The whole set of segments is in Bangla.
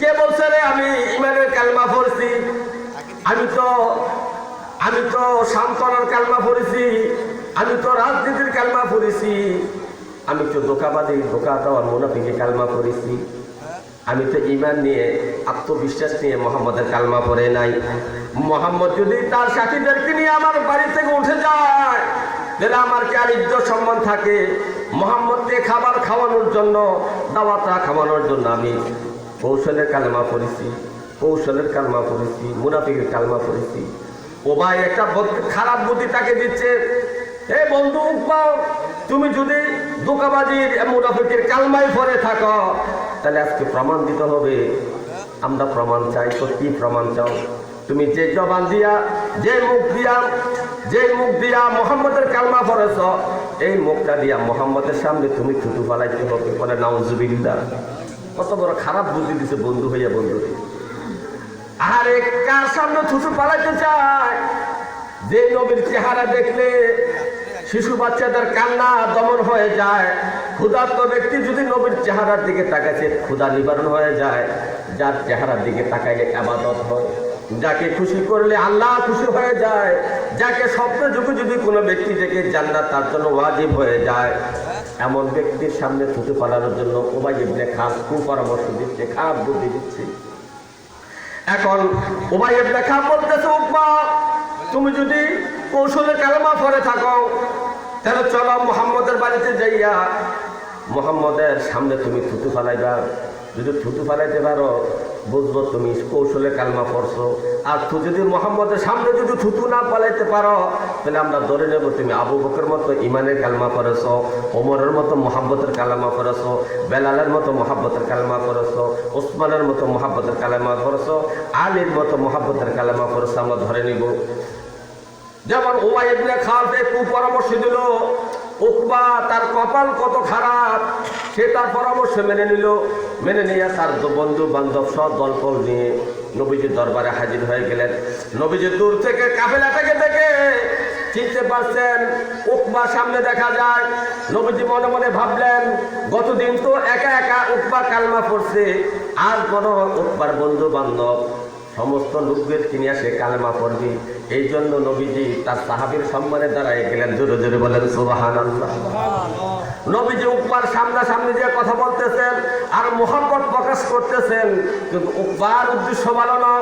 কে বলছে রে? আমি ইমানের কালমা পড়ছি। আমি তো আমি তো সান্ত্বনার কালমা পড়েছি। আমি তো রাজনীতির কালমা পড়েছি। আমি তো দোকাবাদী ধোকা দেওয়ার মুনাফিকে কালমা পড়েছি। আমি তো ইমান নিয়ে, আত্মবিশ্বাস নিয়ে মোহাম্মদের কালমা পড়ে নাই। মোহাম্মদ যদি তার সাথীদেরকে নিয়ে আমার বাড়ি থেকে উঠে যায়, তাহলে আমার আর ইজ্জত সম্মান থাকে? মোহাম্মদকে খাবার খাওয়ানোর জন্য দাওয়াতা খাওয়ানোর জন্য আমি কৌশলের কালমা পড়েছি কৌশলের কালমা পড়েছি মুনাফিকের কালমা পড়েছি। ও ভাই একটা খারাপ বুদ্ধি তাকে দিচ্ছে এ বন্ধু উকবাও, তুমি যদি দোকাবাজির মুনাফিকের কালমাই পরে থাকো তাহলে আজকে প্রমাণ দিতে হবে। আমরা প্রমাণ চাই তো কি প্রমাণ চাও? তুমি যে জবান দিয়া যে মুখ দিয়া যে মুখ দিয়া মোহাম্মদের কালমা পড়েছ এই মুখটা দিয়া মোহাম্মদের সামনে তুমি থুতু পালাইতে হবে বলে নাউজুবিল্লা কত বড় খারাপ বুদ্ধি দিছে বন্ধু হইয়া বন্ধুরে আরে কার সামনে থুতু পালাইতে চায়? যে নবীর চেহারা দেখলে শিশু বাচ্চাদের কান্না দমন হয়ে যায়। ক্ষুধার্ত ব্যক্তি যদি নবীর চেহারার দিকে তাকাচ্ছে ক্ষুধা নিবারণ হয়ে যায়। যার চেহারার দিকে তাকাইলে আবাদত হয়। যাকে খুশি করলে আল্লাহ খুশি হয়ে যায়। যাকে স্বপ্ন যুগে যদি কোনো ব্যক্তি দেখে জান্নাত তার জন্য ওয়াজিব হয়ে যায়। এমন ব্যক্তির সামনে থুতু পালানোর জন্য ওবাই ইবনে খাস কুপরামর্শ দিচ্ছে খারাপ বুদ্ধি দিচ্ছে। এখন ওবাই ইবনে খাব বলতেছে উকবা তুমি যদি কৌশলে কালেমা পরে থাকো, তাহলে চলো মোহাম্মদের বাড়িতে যাইয়া মোহাম্মদের সামনে তুমি থুতু ফালাইবা। যদি থুতু ফালাইতে পারো, বুঝব তুমি কৌশলে কালমা পড়ছো। আর তুই যদি মোহাম্মদের সামনে যদি থুতু না পালাইতে পারো, তাহলে আমরা ধরে নেব তুমি আবু বকের মতো ইমানের কালমা পড়েছ, ওমরের মতো মোহাম্মতের কালামা পড়েছ, বেলালের মতো মোহাব্বতের কালামা পড়েছ, ওসমানের মতো মোহাব্বতের কালামা পড়েছ, আলীর মতো মোহাব্বতের কালামা পড়েছ, আমরা ধরে নিব। যেমন উমাই ইবনে কু পরামর্শ দিল উকবা, তার কপাল কত খারাপ? সে তার পরামর্শ মেনে নিল। মেনে নিয়ে তার বন্ধু বান্ধব সব দলপল নিয়ে নবীজির দরবারে হাজির হয়ে গেলেন। নবীজি দূর থেকে কাফেলাটাকে দেখে চিনতে পারছেন, উকবা সামনে দেখা যায়। নবীজি মনে মনে ভাবলেন, গতদিন তো একা একা উকবা কালমা পড়ছে, আর কোনো উকবার বন্ধু বান্ধব সমস্ত লোকদের কিনিয়া আসে কালেমা পড়বি। এই জন্য নবীজি তার সাহাবীর সম্মানে দাঁড়ায় গেলেন জোরে জোরে বলেন সুবাহান নবীজি উকবার সামনাসামনি যে কথা বলতেছেন আর মোহাম্মত প্রকাশ করতেছেন কিন্তু উকবার উদ্দেশ্য ভালো না।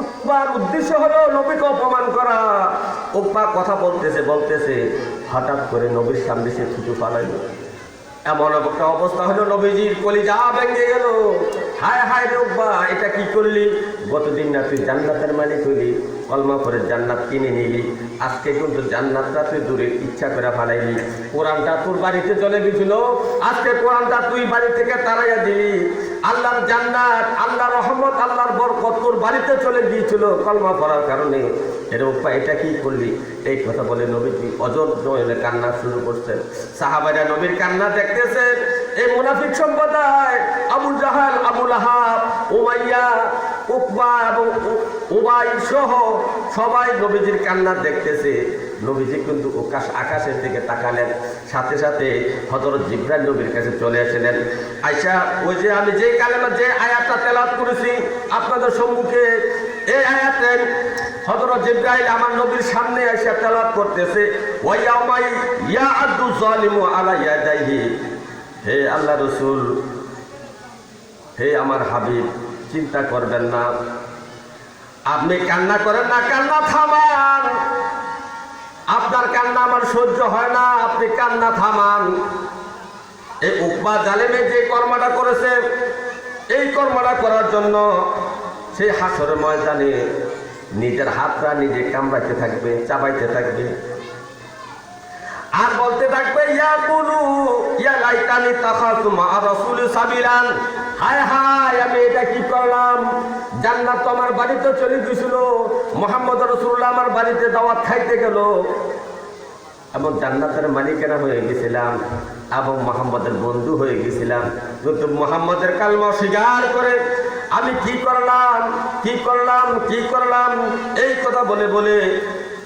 উকবার উদ্দেশ্য হলো নবীকে অপমান করা। উকবা কথা বলতেছে বলতেছে হঠাৎ করে নবীর সামনে সে থুতু পালাইল। এমন একটা অবস্থা হলো, নবীজির কলিজা ভেঙে গেল। হায় হায় রব্বা এটা কি করলি? গতদিন না তুই জান্নাতের মালিক হইলি কলমা করে জান্নাত কিনে নিলি। আজকে কিন্তু জান্নাতটা তুই দূরে ইচ্ছা করে ফালাইলি। কোরআনটা তোর বাড়িতে চলে গেছিল, আজকে কোরআনটা তুই বাড়ি থেকে তাড়াইয়া দিলি। আল্লাহর জান্নাত, আল্লাহর রহমত, আল্লাহর বরকত তোর বাড়িতে চলে গিয়েছিল। কলমা পড়ার কারণে। এর উপায় এটা কি করলি? এই কথা বলে নবীজি অজর নইলে কান্না শুরু করছেন। সাহাবারা নবীর কান্না দেখতেছে এই মুনাফিক সম্প্রদায়, আবু জাহাল আবুল আহাব উমাইয়া, উকবা এবং উবাই সহ সবাই নবীজির কান্না দেখতেছে। নবীজি কিন্তু আকাশ, আকাশের দিকে তাকালেন। সাথে সাথে হজরত জিব্রাইল নবীর কাছে চলে আসলেন। আইসা ওই যে আমি যে কালেমা যে আয়াতটা তেলাত করেছি, আপনাদের সম্মুখে এই আয়াতের হযরত জিব্রাইল আমার নবীর সামনে এসে তেলাওয়াত করতেছে ওয়াইয়ামাই ইয়া আদু জালিমু আলা ইয়াদাইহি। হে আল্লাহ রাসূল, হে আমার হাবিব, চিন্তা করবেন না। আপনি কান্না করেন না, কান্না থামান। আপনার কান্না আমার সহ্য হয় না, আপনি কান্না থামান। এই উকবা জালেমে যে কর্মটা করেছে, এই কর্মটা করার জন্য সেই হাসর ময়দানে নিজের হাতটা নিজে কামড়াইতে থাকবে, চাবাইতে থাকবে। আর বলতে থাকবে, ইয়া কুলু, ইয়া লাইতানি তাখাসু মা রাসূল সাবিলান। হায় হায়, আমি এটা কি করলাম? জান্নাত তো আমার বাড়িতে চলে গেছিল, মোহাম্মদ রসুল্লাহ আমার বাড়িতে দাওয়াত খাইতে গেল। এবং জান্নাতের মালিকেরা হয়ে গেছিলাম, এবং মোহাম্মদের বন্ধু হয়ে গেছিলাম। কিন্তু মোহাম্মদের কালমা স্বীকার করে, আমি কি করলাম? কি করলাম? কি করলাম? এই কথা বলে বলে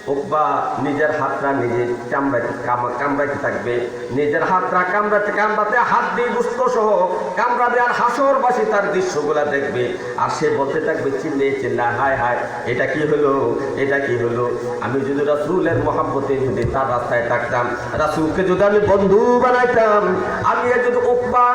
উকবা নিজের হাতটা নিজে কামড়াইতে কাম- কামড়াইতে থাকবে। নিজের হাতটা কামড়াতে কামড়াতে হাত দিয়ে গুস্ত সহ কামড়াবে আর হাসরবাসী তার দৃশ্যগুলা দেখবে। আর সে বলতে থাকবে, চিল্লে, চিল্লা, হায় হায়, এটা কি হলো? এটা কি হলো? আমি যদি রাসূলের মহাব্বতে যদি তার রাস্তায় থাকতাম, রাসুলকে যদি আমি বন্ধু বানাইতাম, আমি যদি উকবা